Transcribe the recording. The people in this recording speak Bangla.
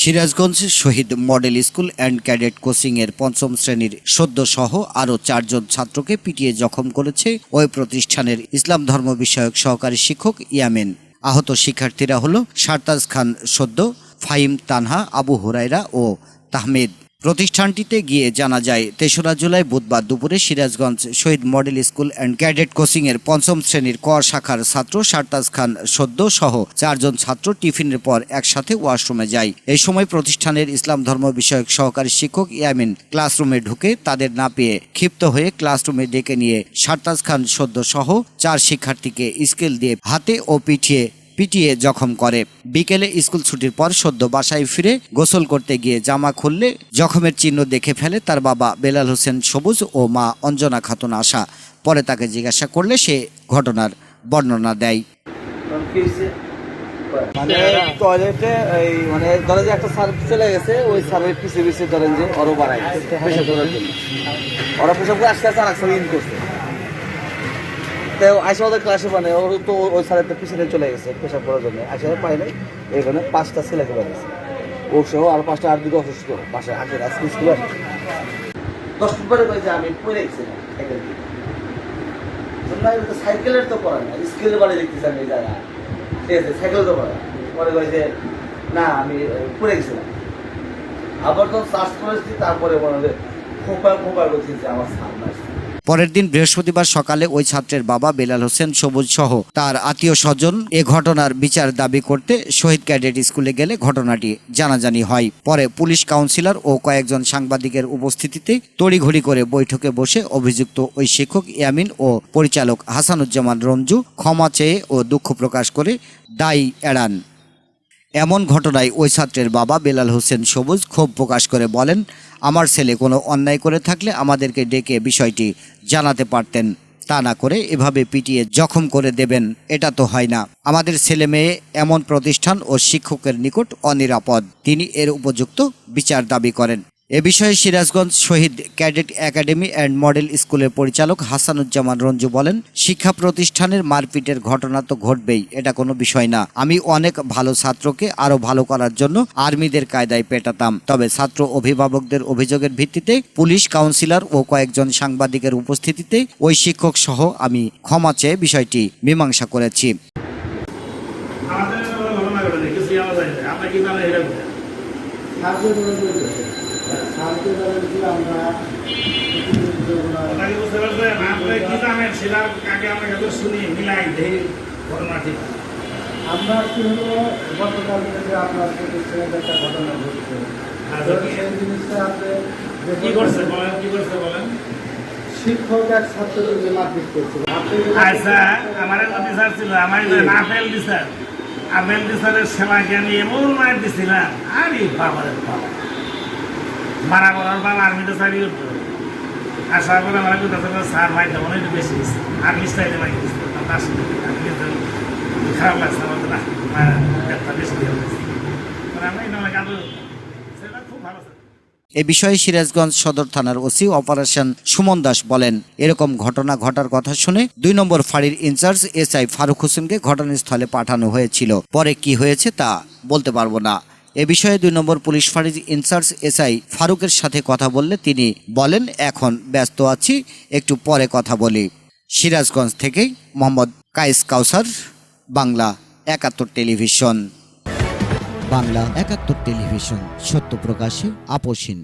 Sirajganj Shahid model school and cadet coaching এর পঞ্চম শ্রেণির সদ্য সহ আরও চারজন ছাত্রকে পিটিয়ে জখম করেছে ওই প্রতিষ্ঠানের ইসলাম ধর্ম বিষয়ক সহকারী শিক্ষক ইয়ামেন। আহত শিক্ষার্থীরা হল সারতাজ খান সদ্য ফাইম তানহা, আবু হুরাইরা ও তাহমেদ। প্রতিষ্ঠানটিতে গিয়ে জানা যায়, তেসরা জুলাই বুধবার দুপুরে সিরাজগঞ্জ শহীদ model school and cadet coaching এর পঞ্চম শ্রেণির ক শাখার ছাত্র সারতাজ খান সদ্য সহ চারজন ছাত্র টিফিনের পর একসাথে ওয়াশরুমে যায়। এই সময় প্রতিষ্ঠানের ইসলাম ধর্ম বিষয়ক সহকারী শিক্ষক ইয়ামিন ক্লাসরুমে ঢুকে তাদের না পেয়ে ক্ষিপ্ত হয়ে ক্লাসরুমে ডেকে নিয়ে সারতাজ খান সদ্য সহ চার শিক্ষার্থীকে স্কেল দিয়ে হাতে ও পিঠিয়ে পিটিয়ে জখম করে। বিকেলে স্কুল ছুটির পর সদ্য বাসায় ফিরে গোসল করতে গিয়ে জামা খুললে জখমের চিহ্ন দেখে ফেলে তার বাবা বেলাল হোসেন সবুজ ও মা অঞ্জনা খাতুন আশা। পরে তাকে জিজ্ঞাসা করলে সে ঘটনার বর্ণনা দেয়। মানে টয়লেটে এই মানে ধরেন যে একটা সার্ভ চলে গেছে, ওই সার্ভের পিছিয়ে পিছিয়ে ধরেন যে ওরা পেশাব করে আস্তে আস্তে আর তো ওদের ক্লাসে মানে ওর তো ওই সারের পিছনে চলে গেছে, পেশাব করার জন্য। আইসা পাই নাই, এখানে পাঁচটা ছেলেকে পাইছে ও সহ আর পাঁচটা আর দিকে অসুস্থ, বাসায় আগে আজকে স্কুলে আসে। দশ পরে কয়েছে আমি পড়ে গেছি না সাইকেল দিয়ে তো সাইকেলের তো করা না স্কেলের বাড়ি দেখতেছি আমি এই জায়গায়। ঠিক আছে, সাইকেল তো করা পরে কয় যে, না, আমি পড়ে গেছিলাম। আবার তো চার্জ করেছি, তারপরে মনে হয় খোপা খোপা করছি যে আমার সামনে আসছে পরের দিন বৃহস্পতিবার সকালে ওই ছাত্রের বাবা বেলাল হোসেন সবুজ সহ তার আত্মীয় স্বজন এ ঘটনার বিচার দাবি করতে শহীদ ক্যাডেট স্কুলে গেলে ঘটনাটি জানাজানি হয়। পরে পুলিশ কাউন্সিলর ও কয়েকজন সাংবাদিকের উপস্থিতিতে তড়িঘড়ি করে বৈঠকে বসে অভিযুক্ত ওই শিক্ষক ইয়ামিন ও পরিচালক হাসানুজ্জামান রঞ্জু ক্ষমা চেয়ে ও দুঃখ প্রকাশ করে দায়ী এড়ান। এমন ঘটনায় ওই ছাত্রের বাবা বেলাল হোসেন সবুজ ক্ষোভ প্রকাশ করে বলেন আমার ছেলে কোনো অন্যায় করে থাকলে আমাদেরকে ডেকে বিষয়টি জানাতে পারতেন। তা না করে এভাবে পিটিয়ে জখম করে দেবেন, এটা তো হয় না। আমাদের ছেলে মেয়ে এমন প্রতিষ্ঠান ও শিক্ষকের নিকট অনিরাপদ। তিনি এর উপযুক্ত বিচার দাবি করেন। এ বিষয়ে সিরাজগঞ্জ শহীদ ক্যাডেট একাডেমি অ্যান্ড মডেল স্কুলের পরিচালক হাসানুজ্জামান রঞ্জু বলেন শিক্ষা প্রতিষ্ঠানের মারপিটের ঘটনা তো ঘটবেই এটা কোনো বিষয় না। আমি অনেক ভালো ছাত্রকে আরও ভালো করার জন্য আর্মিদের কায়দায় পেটাতাম তবে ছাত্র অভিভাবকদের অভিযোগের ভিত্তিতে পুলিশ কাউন্সিলর ও কয়েকজন সাংবাদিকের উপস্থিতিতে ওই শিক্ষক সহ আমি ক্ষমা চেয়ে বিষয়টি মীমাংসা করেছি। আমাদের আমরা কি হলো গতকাল থেকে আপনার একটা ঘটনা ঘটছে সেই জিনিসটা আপনি কি করছে বলেন কি করছে বলেন? শিক্ষক এক ছাত্রকে মারপিট করছিল আচ্ছা আমার একটা বিচার ছিল আমার যে আপেল বিচার আপেল বিচারের সেবাকে আমি এমন মার দিছিলাম। আরে বাবারে বাবা। মারা করার পর আর্মিতে চাকরি করতে হবে। আসার পরে আমার কথা ছিল স্যার ভাই তেমন একটু বেশি দিচ্ছে। আর্মি স্টাইলে তার সাথে খারাপ লাগছে, আমার না একটা বেশি দিয়ে দিচ্ছে। আমি নয় কাদু সেটা খুব ভালো এ বিষয়ে সিরাজগঞ্জ সদর থানার ওসি অপারেশন সুমন দাস বলেন, এরকম ঘটনা ঘটার কথা শুনে দুই নম্বর ফাঁড়ির ইনচার্জ এসআই ফারুক হোসেনকে ঘটনাস্থলে পাঠানো হয়েছিল। পরে কি হয়েছে তা বলতে পারব না। এ বিষয়ে দুই নম্বর পুলিশ ফাঁড়ির ইনচার্জ এসআই ফারুকের সাথে কথা বললে তিনি বলেন, এখন ব্যস্ত আছি, একটু পরে কথা বলি। সিরাজগঞ্জ থেকে মোহাম্মদ কায়েস কাউসার, বাংলা একাত্তর টেলিভিশন। বাংলা একাত্তর টেলিভিশন, সত্য প্রকাশে আপোষহীন